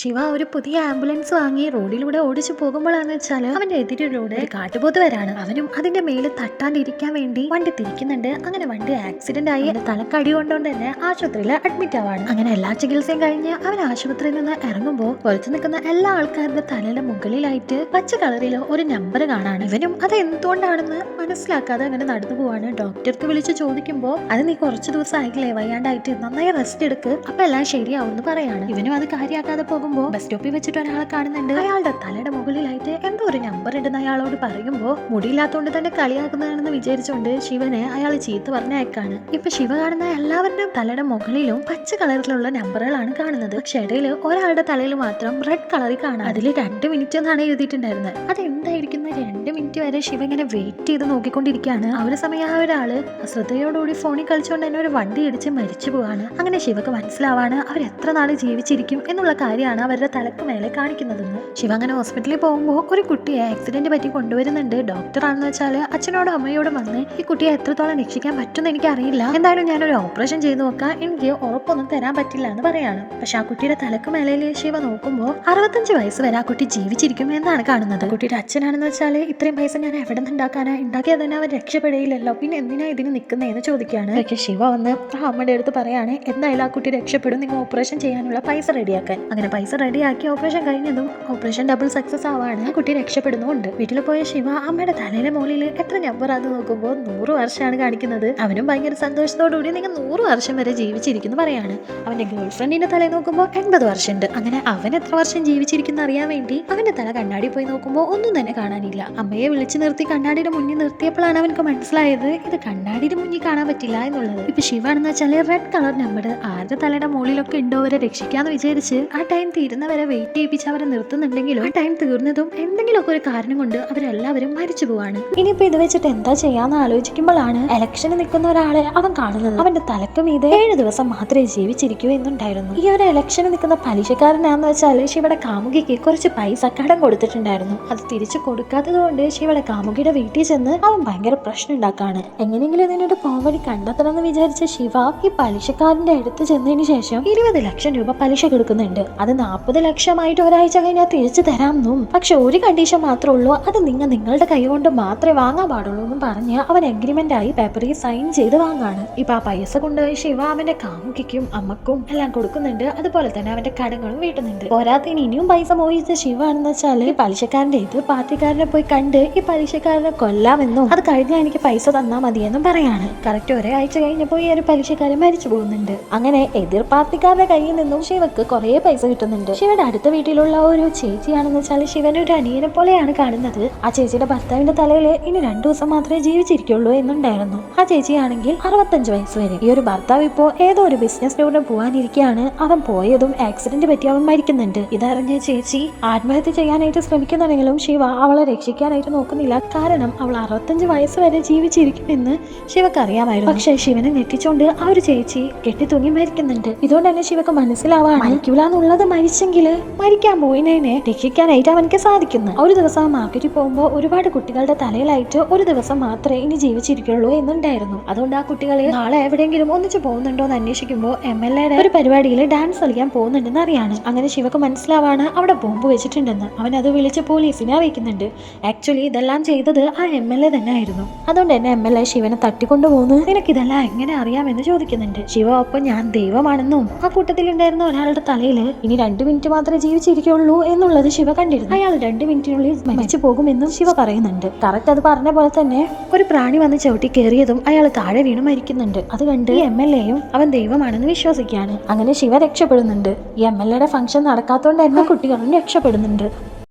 ശിവ ഒരു പുതിയ ആംബുലൻസ് വാങ്ങി റോഡിലൂടെ ഓടിച്ചു പോകുമ്പോഴാന്ന് വെച്ചാൽ അവന്റെ എതിരിലൂടെ കാട്ടുപോത്ത് വരാണ് അവനും അതിന്റെ മേൽ തട്ടാണ്ടിരിക്കാൻ വേണ്ടി വണ്ടി തിരിക്കുന്നുണ്ട്. അങ്ങനെ വണ്ടി ആക്സിഡന്റ് ആയി തലക്കടി കൊണ്ടുകൊണ്ട് തന്നെ ആശുപത്രിയിൽ അഡ്മിറ്റ് ആവാണ്. അങ്ങനെ എല്ലാ ചികിത്സയും കഴിഞ്ഞ് അവൻ ആശുപത്രിയിൽ നിന്ന് ഇറങ്ങുമ്പോൾ പുറത്തു നിൽക്കുന്ന എല്ലാ ആൾക്കാരുടെ തലയുടെ മുകളിലായിട്ട് പച്ച കളറിൽ ഒരു നമ്പർ കാണാണ്. ഇവനും അത് എന്തുകൊണ്ടാണെന്ന് മനസ്സിലാക്കാതെ അങ്ങനെ നടന്നു പോവാണ്. ഡോക്ടർക്ക് വിളിച്ച് ചോദിക്കുമ്പോൾ അത് നീ കുറച്ച് ദിവസം ആയില്ലേ വയ്യാണ്ടായിട്ട് നന്നായി റെസ്റ്റ് എടുക്ക്. അപ്പൊ എല്ലാം ശരിയാവും എന്ന് പറയാണ്. ഇവനും അത് കാര്യമാക്കാതെ പോകുമ്പോൾ ബസ് സ്റ്റോപ്പിൽ വെച്ചിട്ട് ഒരാളെ കാണുന്നുണ്ട്. അയാളുടെ തലയുടെ മുകളിലായിട്ട് എന്തോ ഒരു നമ്പർ ഉണ്ടെന്ന് അയാളോട് പറയുമ്പോൾ മുടിയില്ലാത്തതുകൊണ്ട് തന്നെ കളിയാക്കുന്നതാണെന്ന് വിചാരിച്ചുകൊണ്ട് ശിവനെ അയാൾ ചീത്ത പറഞ്ഞയക്കാണ്. ഇപ്പൊ ശിവ കാണുന്ന എല്ലാവരുടെയും തലയുടെ മുകളിലും പച്ച കളറിലുള്ള നമ്പറുകളാണ് കാണുന്നത്. പക്ഷെ ഇടയിൽ ഒരാളുടെ തലയിൽ മാത്രം റെഡ് കളറിൽ കാണാം. അതിൽ രണ്ട് മിനിറ്റ് എന്നാണ് എഴുതിയിട്ടുണ്ടായിരുന്നത്. അത് എന്തായിരിക്കുന്ന രണ്ട് മിനിറ്റ് വരെ ശിവ ഇങ്ങനെ വെയിറ്റ് ചെയ്ത് നോക്കിക്കൊണ്ടിരിക്കുകയാണ്. ആ ഒരു സമയം ആ ഒരാൾ അശ്രദ്ധയോടുകൂടി ഫോണിൽ കളിച്ചുകൊണ്ട് തന്നെ ഒരു വണ്ടി ഇടിച്ച് മരിച്ചു പോവാണ്. അങ്ങനെ ശിവക്ക് മനസ്സിലാവാണ് അവർ എത്ര നാൾ ജീവിച്ചിരിക്കും എന്നുള്ള കാര്യമാണ്. അവരുടെ തലക്ക് മേലെ കാണിക്കുന്നതെന്ന്. ശിവ അങ്ങനെ ഹോസ്പിറ്റലിൽ പോകുമ്പോൾ ഒരു കുട്ടിയെ ആക്സിഡന്റ് പറ്റി കൊണ്ടുവരുന്നുണ്ട്. ഡോക്ടർ ആണെന്ന് വെച്ചാൽ അച്ഛനോടും അമ്മയോടും വന്ന് ഈ കുട്ടിയെ എത്രത്തോളം രക്ഷിക്കാൻ എനിക്ക് അറിയില്ല എന്തായാലും ഞാൻ ഒരു ഓപ്പറേഷൻ ചെയ്തു നോക്കാം. എനിക്ക് ഉറപ്പൊന്നും തരാൻ പറ്റില്ല എന്ന് പറയാണ്. പക്ഷെ ആ കുട്ടിയുടെ തലക്ക് മേലയിൽ ശിവ നോക്കുമ്പോൾ അറുപത്തഞ്ച് വയസ്സ് വരെ ആ കുട്ടി ജീവിച്ചിരിക്കും എന്നാണ് കാണുന്നത്. കുട്ടിയുടെ അച്ഛനാണെന്ന് വെച്ചാൽ ഇത്രയും പൈസ ഞാൻ എവിടെ നിന്ന് ഉണ്ടാക്കാനാ? ഉണ്ടാക്കിയത് തന്നെ അവൻ രക്ഷപ്പെടുകയില്ലല്ലോ പിന്നെ എന്തിനാ ഇതിന് നിൽക്കുന്നതെന്ന് ചോദിക്കുകയാണ് പക്ഷെ ശിവ വന്ന് ആ അമ്മയുടെ അടുത്ത് പറയാണ് എന്തായാലും ആ കുട്ടി രക്ഷപ്പെടും. നിങ്ങൾ ഓപ്പറേഷൻ ചെയ്യാനുള്ള പൈസ റെഡിയാക്കാൻ അങ്ങനെ പൈസ റെഡിയാക്കി ഓപ്പറേഷൻ കഴിഞ്ഞതും ഓപ്പറേഷൻ ഡബിൾ സക്സസ് ആവാണ് കുട്ടി രക്ഷപ്പെടുന്നുമുണ്ട്. വീട്ടിൽ പോയ ശിവ അമ്മയുടെ തലയിലെ മുകളിൽ എത്ര നമ്പർ അത് നോക്കുമ്പോൾ നൂറ് വർഷമാണ് കാണിക്കുന്നത്. അവനും ഭയങ്കര സന്തോഷത്തോടുകൂടി നിങ്ങൾ നൂറ് വർഷം വരെ ജീവിച്ചിരിക്കുന്നു പറയാണ്. അവന്റെ ഗേൾ ഫ്രണ്ടിന്റെ തല നോക്കുമ്പോൾ എൺപത് വർഷമുണ്ട് അങ്ങനെ അവൻ എത്ര വർഷം ജീവിച്ചിരിക്കുന്നു അറിയാൻ വേണ്ടി അവന്റെ തല കണ്ണാടി പോയി നോക്കുമ്പോൾ ഒന്നും തന്നെ കാണാനില്ല. അമ്മയെ വിളിച്ചു നിർത്തി കണ്ണാടിയുടെ മുന്നിൽ നിർത്തിയപ്പോഴാണ് അവനക്ക് മനസ്സിലായത് ഇത് കണ്ണാടിയുടെ മുന്നിൽ കാണാൻ പറ്റില്ല എന്നുള്ളത്. ഇപ്പൊ ശിവ ആണെന്ന് വെച്ചാൽ റെഡ് കളർ നമ്പർ ആരുടെ തലയുടെ മുകളിലൊക്കെ ഉണ്ടോ അവരെ രക്ഷിക്കാന്ന് വിചാരിച്ച് ആ ടൈം തീരുന്നവരെ വെയിറ്റ് ചെയ്യിപ്പിച്ച് അവരെ നിർത്തുന്നുണ്ടെങ്കിലും ആ ടൈം തീർന്നതും എന്തെങ്കിലുമൊക്കെ ഒരു കാരണം കൊണ്ട് അവരെല്ലാവരും മരിച്ചു പോവാണ്. ഇനിയിപ്പോ ഇത് വെച്ചിട്ട് എന്താ ചെയ്യാന്ന് ആലോചിക്കുമ്പോഴാണ് ഇലക്ഷന് നിൽക്കുന്ന ഒരാളെ അവൻ കാണുന്നത്. അവന്റെ തലക്ക് മീതെ ഏഴ് ദിവസം മാത്രമേ ജീവിച്ചിരിക്കൂ എന്നുണ്ടായിരുന്നു. ഈ ഒരു ഇലക്ഷന് നിൽക്കുന്ന പലിശക്കാരനാന്ന് വെച്ചാൽ ശിവയുടെ കാമുകിക്ക് കുറച്ച് പൈസ കടം കൊടുത്തിട്ടുണ്ടായിരുന്നു. അത് തിരിച്ചു കൊടുക്കാത്തത് കൊണ്ട് ശിവയുടെ കാമുകിയുടെ വീട്ടിൽ ചെന്ന് അവൻ ഭയങ്കര പ്രശ്നം ഉണ്ടാക്കാണ്. എങ്ങനെയെങ്കിലും ഇതിനൊരു പോംവഴി കണ്ടെത്തണം എന്ന് വിചാരിച്ച ശിവ ഈ പലിശക്കാരന്റെ അടുത്ത് ചെന്നതിന് ശേഷം ഇരുപത് ലക്ഷം രൂപ പലിശ കൊടുക്കുന്നുണ്ട്. അത് നാൽപ്പത് ലക്ഷമായിട്ട് ഒരാഴ്ച കഴിഞ്ഞാൽ തിരിച്ചു തരാമെന്നും. പക്ഷെ ഒരു കണ്ടീഷൻ മാത്രമേ ഉള്ളൂ. അത് നിങ്ങൾ നിങ്ങളുടെ കൈ കൊണ്ട് മാത്രമേ വാങ്ങാൻ പാടുള്ളൂ എന്നും പറഞ്ഞ് അവൻ അഗ്രിമെന്റ് ആയി പേപ്പറിൽ സൈൻ ചെയ്ത് വാങ്ങാണ്. ഇപ്പൊ ആ പൈസ കൊണ്ടുപോയി ശിവ അവന്റെ കാമുകിക്കും അമ്മക്കും എല്ലാം കൊടുക്കുന്നുണ്ട്. അതുപോലെ തന്നെ അവന്റെ കടങ്ങളും വീട്ടുന്നുണ്ട്. പോരാത്തിന് ഇനിയും പൈസ മോഹിച്ച ശിവ എന്ന് വെച്ചാൽ ഈ പലിശക്കാരന്റെ ഇത് പാർട്ടിക്കാരനെ പോയി കണ്ട് ഈ പലിശക്കാരനെ കൊല്ലാമെന്നും അത് കഴിഞ്ഞാൽ എനിക്ക് പൈസ തന്നാ മതിയെന്നും പറയാണ്. കറക്റ്റ് ഒരേ ആഴ്ച കഴിഞ്ഞപ്പോൾ ഈ ഒരു പലിശക്കാരൻ മരിച്ചു പോകുന്നുണ്ട്. അങ്ങനെ എതിർ പാർട്ടിക്കാരുടെ കയ്യിൽ നിന്നും ശിവക്ക് കുറേ പൈസ കിട്ടുന്നുണ്ട് ശിവയുടെ അടുത്ത വീട്ടിലുള്ള ഒരു ചേച്ചിയാണെന്ന് വെച്ചാൽ ശിവനെ ഒരു അനിയനെ പോലെയാണ് കാണുന്നത്. ആ ചേച്ചിയുടെ ഭർത്താവിന്റെ തലയിൽ ഇനി രണ്ടു ദിവസം മാത്രമേ ജീവിച്ചിരിക്കുള്ളൂ എന്നുണ്ടായിരുന്നു. ആ ചേച്ചിയാണെങ്കിൽ അറുപത്തഞ്ച് വയസ്സ് വരെ. ഈ ഒരു ഭർത്താവ് ഇപ്പോ ഏതോ ഒരു ബിസിനസ് ബിസിനസ്സിലൂടെ പോവാനിരിക്കുകയാണ് അവൻ പോയതും ആക്സിഡന്റ് പറ്റി അവൻ മരിക്കുന്നുണ്ട്. ഇതറിഞ്ഞ ചേച്ചി ആത്മഹത്യ ചെയ്യാനായിട്ട് ശ്രമിക്കുന്നുണ്ടെങ്കിലും ശിവ അവളെ രക്ഷിക്കാനായിട്ട് നോക്കുന്നില്ല. കാരണം അവൾ അറുപത്തഞ്ച് വയസ്സ് വരെ ജീവിച്ചിരിക്കുമെന്ന് ശിവക്ക് അറിയാമായിരുന്നു പക്ഷേ ശിവനെ ഞെട്ടിച്ചോണ്ട് ആ ഒരു ചേച്ചി കെട്ടിത്തൂങ്ങി മരിക്കുന്നുണ്ട്. ഇതുകൊണ്ട് തന്നെ ശിവക്ക് മനസ്സിലാവാണ്. മരിക്കൂല എന്നുള്ളത് മരിച്ചെങ്കിൽ മരിക്കാൻ പോയിനേനെ. രക്ഷിക്കാനായിട്ട് അവനക്ക് സാധിക്കുന്നു. ഒരു ദിവസം മാർക്കറ്റിൽ പോകുമ്പോൾ ഒരുപാട് കുട്ടികളുടെ തലയിലായിട്ട് ഒരു ദിവസം മാത്രമേ ഇനി ജീവിച്ചിരിക്കുള്ളൂ എന്നുണ്ടായിരുന്നു. അതുകൊണ്ട് ആ കുട്ടികളെ നാളെ എവിടെയെങ്കിലും ഒന്നിച്ച് പോകുന്നുണ്ടോ എന്ന് അന്വേഷിക്കുമ്പോൾ എം എൽ എയുടെ ഒരു പരിപാടിയിൽ ഡാൻസ് കളിക്കാൻ പോകുന്നുണ്ടെന്ന് അറിയാണ്. അങ്ങനെ ശിവക്ക് മനസ്സിലാവാണ് അവിടെ ബോംബ് വെച്ചിട്ടുണ്ടെന്ന്. അവൻ അത് വിളിച്ച് പോലീസിനെ അറിയിക്കുന്നുണ്ട്. ആക്ച്വലി ഇതെല്ലാം ചെയ്തത് ആ എം എൽ എ തന്നെ ആയിരുന്നു. അതുകൊണ്ട് തന്നെ എം എൽ എ ശിവനെ തട്ടിക്കൊണ്ടു പോകുന്നു നിനക്ക് ഇതെല്ലാം എങ്ങനെ അറിയാമെന്ന് ചോദിക്കുന്നുണ്ട്. ശിവ ഒപ്പം ഞാൻ ദൈവമാണെന്നും ആ കൂട്ടത്തിലുണ്ടായിരുന്ന ഒരാളുടെ തലയിൽ ഇനി രണ്ട് മിനിറ്റ് മാത്രമേ ജീവിച്ചിരിക്കുള്ളൂ എന്നുള്ളത് ശിവ കണ്ടിരുന്നു. അയാൾ രണ്ട് മിനിറ്റിനുള്ളിൽ മരിച്ചു പോകുമെന്നും ശിവ പറയുന്നുണ്ട്. കറക്റ്റ് അത് പറഞ്ഞ പോലെ തന്നെ ഒരു പ്രാണി വന്ന് ചവിട്ടി കയറിയതും അയാൾ താഴെ വീണു മരിക്കുന്നുണ്ട്. അത് കണ്ട് എം എൽ എയും അവൻ ദൈവമാണെന്ന് വിശ്വസിക്കുകയാണ്. അങ്ങനെ ശിവ രക്ഷപ്പെടുന്നുണ്ട്. ഈ എം എൽ എയുടെ ഫംഗ്ഷൻ നടക്കാത്തതുകൊണ്ട് തന്നെ കുട്ടികളും രക്ഷപ്പെടുന്നുണ്ട്.